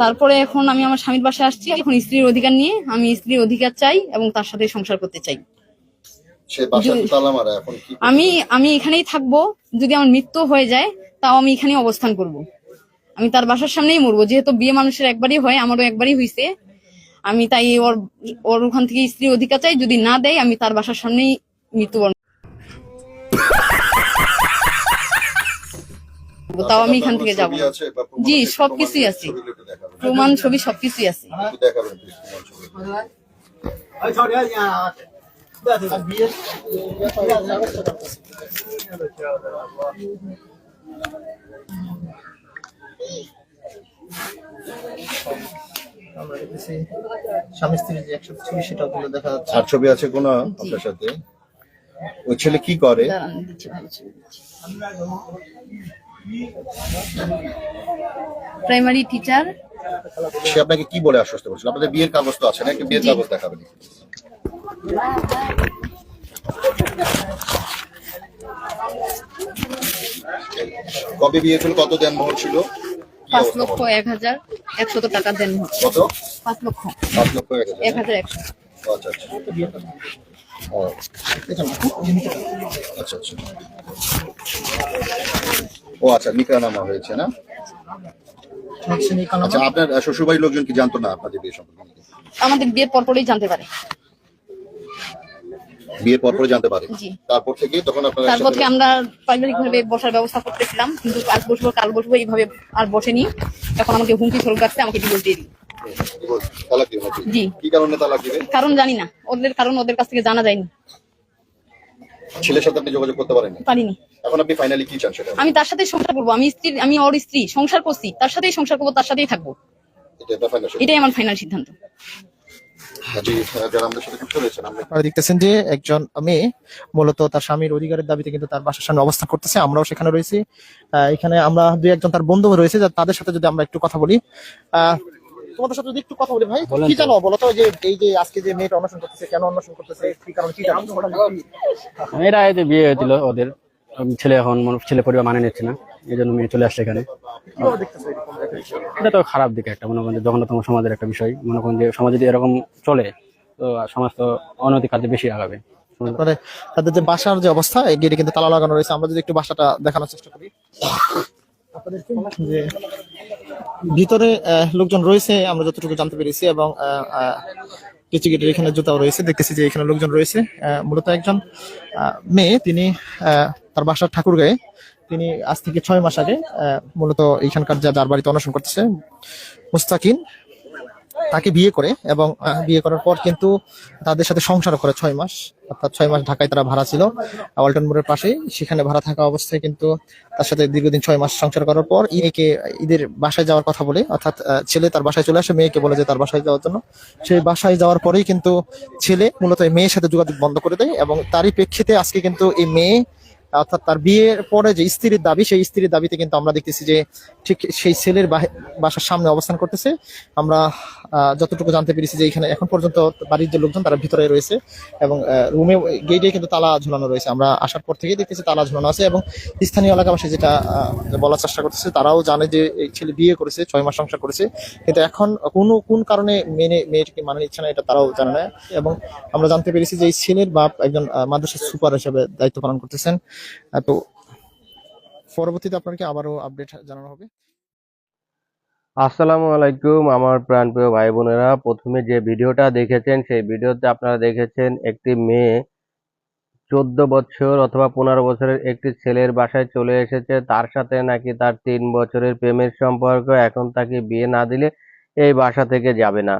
তারপরে এখন আমি আমার স্বামীর বাসায় আসছি। এখন স্ত্রীর অধিকার নিয়ে আমি স্ত্রীর অধিকার চাই এবং তার সাথে সংসার করতে চাই। আমি আমি এখানেই থাকব। যদি আমার মৃত্যু হয়ে যায় তাও আমি এখানেই অবস্থান করব। আমি তার বাসার সামনেই মরবো। যেহেতু বিয়ে মানুষের একবারই হয় আমারও একবারই হয়েছে আমি তাই ওর ওর ওখান থেকে স্ত্রীর অধিকার চাই। যদি না দেয় আমি তার বাসার সামনেই মৃত্যুবরণ তাও আমি এখান থেকে যাব ছবি না। আছে বা প্রমাণ জি সবকিছুই আছে। প্রমাণ ছবি সবকিছুই আছে। আমরা স্বামী স্ত্রীর যে একসাথে ছবি সেটাও দেখা যাচ্ছে। আর ছবি আছে কোনো আপনার সাথে? ওই ছেলে কি করে? প্রাইমারি টিচার সে আপনাকে কি বলে আশ্বস্ত করছিল? আপনাদের বিয়ের কাগজ তো আছে না? একটা বিয়ের। কাগজ দেখাবেন। কবে বিয়ে ছিল কত দেন মোহর ছিল? পাঁচ লক্ষ এক হাজার একশত টাকা দেন কত? পাঁচ লক্ষ। পাঁচ লক্ষ এক হাজার একশো। আচ্ছা আচ্ছা। আচ্ছা আচ্ছা। ও আচ্ছা নিকানামা হয়েছে না? আচ্ছা আপনার শ্বশুরবাড়ির লোকজন কি জানতো না আপনাদের বিয়ে সম্পর্কে? আমাদের বিয়ের পরপরই জানতে পারে। বিয়ের পর পরে জানতে পারে? জি। তারপর থেকে তখন আপনারা তারপর থেকে আমরা পারিবারিক ভাবে বসার ব্যবস্থা করতেছিলাম কিন্তু আজ বসবো কাল বসবো এইভাবে আর বসেনি। এখন আমাকে হুমকি স্বরূপ রাখতে আমাকে ডিভোর্স দিয়ে দিই তালাক দিবেন? জি। কি কারণে তালাক দিবে কারণ জানি না। ওদের কারণ ওদের কাছ থেকে জানা যায়নি। ছেলের সাথে আপনি যোগাযোগ করতে পারেন পারিনি। এখন আপনি ফাইনালি কি চান সেটা? আমি তার সাথে সংসার করব। আমি স্ত্রী আমি ওর স্ত্রী সংসার করছি তার সাথেই সংসার করব তার সাথেই থাকব। এটা একটা ফাইনাল এটাই আমার ফাইনাল সিদ্ধান্ত। আমরা আপনারা দেখতেছেন যে একজন মেয়ে মূলত তার স্বামীর অধিকারের দাবিতে কিন্তু তার বাসার সামনে অবস্থান করতেছে। আমরাও সেখানে রয়েছি। আহ, এখানে আমরা দুই একজন তার বন্ধু রয়েছে তাদের সাথে যদি আমরা একটু কথা বলি। আহ, তোমাদের সাথে যদি একটু কথা বলি ভাই কি জানো বলো তো যে এই যে আজকে যে মেয়েটা অন্বেষণ করতেছে কেন অন্বেষণ করতেছে কি কারণ কি জানো? এরা এই যে বিয়ে হয়েছিল ওদের ছেলে এখন মনে- ছেলে পরিবার মানে নিচ্ছে না এই জন্য মেয়ে চলে আসছে এখানে? এটা তো খারাপ দিকে একটা মনে করেন জঘন্যতম সমাজের একটা বিষয়। মনে করেন যে সমাজ যদি এরকম চলে তো সমাজ তো অনৈতিক কাজে বেশি আগাবে। মানে তাদের যে বাসার যে অবস্থা এই গেটে কিন্তু তালা লাগানো রয়েছে। আমরা যদি একটু বাসাটা দেখানোর চেষ্টা করি। যে ভিতরে লোকজন রয়েছে, আমরা যতটুকু জানতে পেরেছি এবং কিছু গেটের এখানে জুতাও রয়েছে, দেখতেছি যে এখানে লোকজন রয়েছে মূলত একজন মেয়ে, তিনি তার বাসার ঠাকুর গায়ে তিনি আজ থেকে ছয় মাস আগে মূলত এইখানকার যা যার বাড়িতে অনশন করতেছে, মুস্তাকিন তাকে বিয়ে করে এবং বিয়ে করার পর কিন্তু তাদের সাথে সংসার করে ছয় মাস। অর্থাৎ ছয় মাস ঢাকায় তারা ভাড়া ছিল। ওয়ালটন মোড়ের পাশেই সেখানে ভাড়া থাকা অবস্থায় কিন্তু তার সাথে দীর্ঘদিন ছয় মাস সংসার করার পর মেয়েকে ঈদের বাসায় যাওয়ার কথা বলে, অর্থাৎ ছেলে তার বাসায় চলে আসে, মেয়েকে বলে যে তার বাসায় যাওয়ার জন্য। সেই বাসায় যাওয়ার পরেই কিন্তু ছেলে মূলত মেয়ের সাথে যোগাযোগ বন্ধ করে দেয় এবং তারই প্রেক্ষিতে আজকে কিন্তু এই মেয়ে অর্থাৎ তার বিয়ের পরে যে স্ত্রীর দাবি, সেই স্ত্রীর দাবিতে কিন্তু আমরা দেখতেছি যে ঠিক সেই ছেলের বাসার সামনে অবস্থান করতেছে। আমরা যতটুকু জানতে পেরেছি যে এখানে এখন পর্যন্ত বাড়ির যে লোকজন তারা ভিতরে রয়েছে এবং রুমে গেটে কিন্তু তালা ঝুলানো রয়েছে। আমরা আসার পর থেকেই দেখতেছি তালা ঝুলানো আছে এবং স্থানীয় এলাকাবাসী যেটা বলার চেষ্টা করতেছে, তারাও জানে যে এই ছেলে বিয়ে করেছে, ছয় মাস সংসার করেছে। কিন্তু এখন কোন কোন কারণে মেনে, মেয়েটিকে মানে নিচ্ছে না এটা তারাও জানে না। এবং আমরা জানতে পেরেছি যে এই ছেলের বাপ একজন মাদ্রাসার সুপার হিসেবে দায়িত্ব পালন করতেছেন। তো পরবর্তীতে আপনাকে আবারও আপডেট জানানো হবে। আসসালামু আলাইকুম আমার প্রাণপ্রিয় ভাই বোনেরা। প্রথমে যে ভিডিওটা দেখেছেন, সেই ভিডিওতে আপনারা দেখেছেন একটি মেয়ে চোদ্দ বছর অথবা পনেরো বছরের একটি ছেলের বাসায় চলে এসেছে। তার সাথে নাকি তার তিন বছরের প্রেমের সম্পর্ক। এখন তাকে বিয়ে না দিলে এই বাসা থেকে যাবে না।